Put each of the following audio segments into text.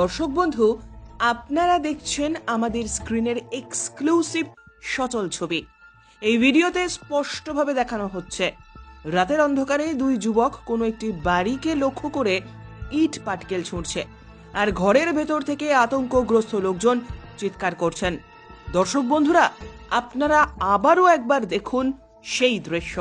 দর্শক বন্ধু, আপনারা দেখছেন আমাদের স্ক্রিনের এক্সক্লুসিভ সচল ছবি। এই ভিডিওতে স্পষ্টভাবে দেখানো হচ্ছে, রাতের অন্ধকারে দুই যুবক কোনো একটি বাড়িকে লক্ষ্য করে ইট পাটকেল ছুঁড়ছে আর ঘরের ভেতর থেকে আতঙ্কগ্রস্ত লোকজন চিৎকার করছেন। দর্শক বন্ধুরা, আপনারা আবারও একবার দেখুন সেই দৃশ্য।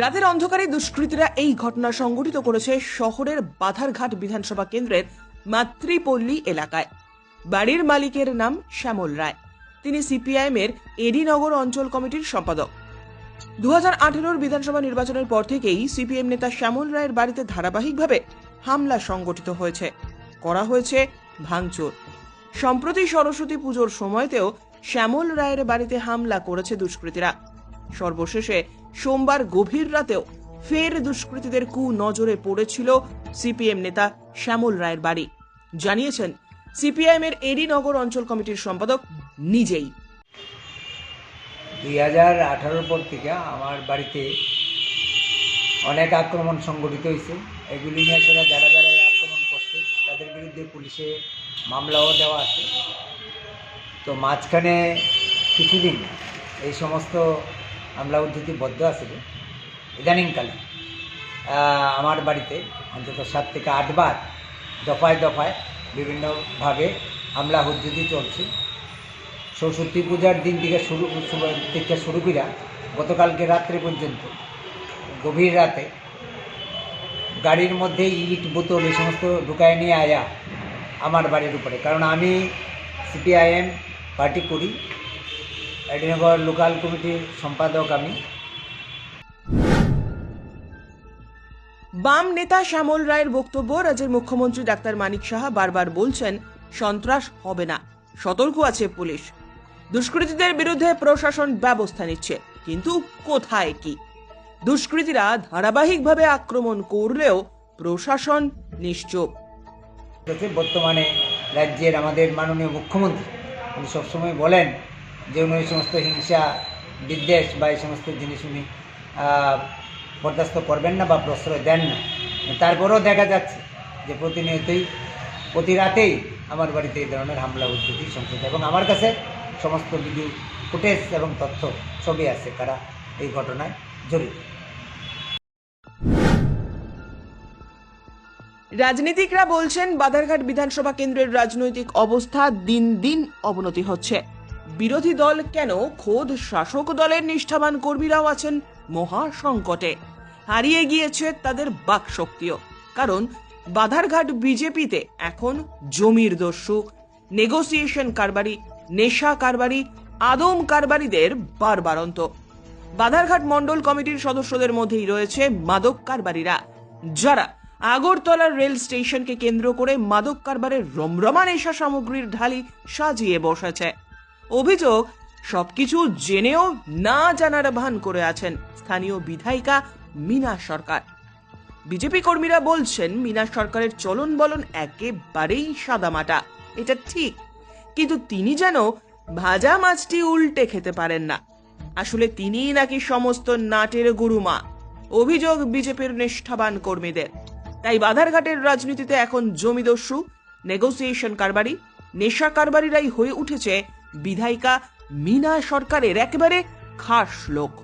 রাতের অন্ধকারে দুষ্কৃতীরা এই ঘটনা সংঘটিত করেছে শহরের বাধারঘাট বিধানসভা কেন্দ্রের মাতৃপল্লী এলাকায়। বাড়ির মালিকের নাম শ্যামল রায়। তিনি সিপিআইএম এর এডিনগর অঞ্চল কমিটির সম্পাদক। দু হাজার বিধানসভা নির্বাচনের পর থেকেই সিপিএম নেতা শ্যামল রায়ের বাড়িতে ধারাবাহিকভাবে হামলা সংগঠিত হয়েছে। করা হয়েছে ভাঙচুর। সম্প্রতি সরস্বতী পুজোর সময়তেও শ্যামল রায়ের বাড়িতে হামলা করেছে দুষ্কৃতীরা। সর্বশেষে সোমবার গভীর রাতেও ফের দুষ্কৃতীদের কু নজরে পড়েছিল সিপিএম নেতা শ্যামল রায়ের বাড়ি। জানিয়েছেন সিপিআইএম এর এডিনগর অঞ্চল কমিটির সম্পাদক নিজেই। দুই হাজার আঠারোর পর থেকে আমার বাড়িতে অনেক আক্রমণ সংগঠিত হয়েছে। এগুলি নিয়ে সেটা যারা যারা আক্রমণ করছে, তাদের বিরুদ্ধে পুলিশে মামলাও দেওয়া আছে। তো মাঝখানে কিছুদিন এই সমস্ত মামলা উদ্ধৃতি বদ্ধ আছে ইদানিংকালে আমার বাড়িতে অন্তত সাত থেকে আটবার দফায় দফায় বিভিন্নভাবে হামলা উদ্ধৃতি চলছে। সরস্বতী পূজার দিন থেকে শুরু, শুরু- থেকে শুরু করিয়া গতকালকে রাত্রে পর্যন্ত গভীর রাতে গাড়ির মধ্যে ইট, বোতল এই সমস্ত ঢুকায় নিয়ে আয়া আমার বাড়ির উপরে। কারণ আমি সিপিআইএম পার্টি করি এডিনগর লোকাল কমিটির সম্পাদক আমি। বাম নেতা শ্যামল রায়ের বক্তব্য রাজ্যের মুখ্যমন্ত্রী ডাক্তার মানিক সাহা বারবার বলছেন সন্ত্রাস হবে না সতর্ক আছে পুলিশ। দুষ্কৃতীদের বিরুদ্ধে প্রশাসন ব্যবস্থা নিচ্ছে কিন্তু কোথায় কি? দুষ্কৃতীরা ধারাবাহিকভাবে আক্রমণ করলেও প্রশাসন নিশ্চুপ। বর্তমানে রাজ্যের আমাদের মাননীয় মুখ্যমন্ত্রী উনি সবসময় বলেন যে উনি এই সমস্ত হিংসা, বিদ্বেষ বা এই সমস্ত জিনিস উনি বরদাস্ত করবেন না বা প্রশ্রয় দেন না। তারপরেও দেখা যাচ্ছে যে প্রতিনিয়তই, প্রতি রাতেই আমার বাড়িতে এই ধরনের হামলা উদ্ধতি সংসদ এবং আমার কাছে সমস্ত ভিডিও, ফুটেজ এবং তথ্য ছবি আছে তারা এই ঘটনায় জড়িত। রাজনীতিকরা বলছেন, বাধারঘাট বিধানসভা কেন্দ্রের রাজনৈতিক অবস্থা দিন দিন অবনতি হচ্ছে। বিরোধী দল কেন খোদ শাসক দলের নিষ্ঠাবান কর্মীরাও আছেন মহা সংকটে হারিয়ে গিয়েছে তাদের বাকশক্তিও। কারণ বাধারঘাট বিজেপিতে এখন জমির দস্যু। নেগোসিয়েশন কারবারি, নেশা কারবারি, আদম কারবারিদের বারবারন্ত। বাধারঘাট মণ্ডল কমিটির সদস্যদের মধ্যেই রয়েছে মাদক কারবারিরা। যারা আগরতলার রেল স্টেশনকে কেন্দ্র করে মাদক কারবারের রমরমা নেশা সামগ্রীর ঢালি সাজিয়ে বসেছে। অভিযোগ, সবকিছু জেনেও না জানার ভান করে আছেন স্থানীয় বিধায়িকা মিনা সরকার। বিজেপি কর্মীরা বলছেন, মিনা সরকারের চলন বলন একেবারেই সাদামাটা। এটা ঠিক, কিন্তু তিনি যেন ভাজা মাছটি উল্টে খেতে পারেন না। আসলে তিনিই নাকি সমস্ত নাটের গুরুমা। অভিযোগ বিজেপির নিষ্ঠাবান কর্মীদের। তাই বাধারঘাটের রাজনীতিতে এখন জমিদস্যু নেগোসিয়েশন কারবারি, নেশা কারবারিরাই হয়ে উঠেছে বিধায়িকা মিনা সরকারের একেবারে খাস লোক।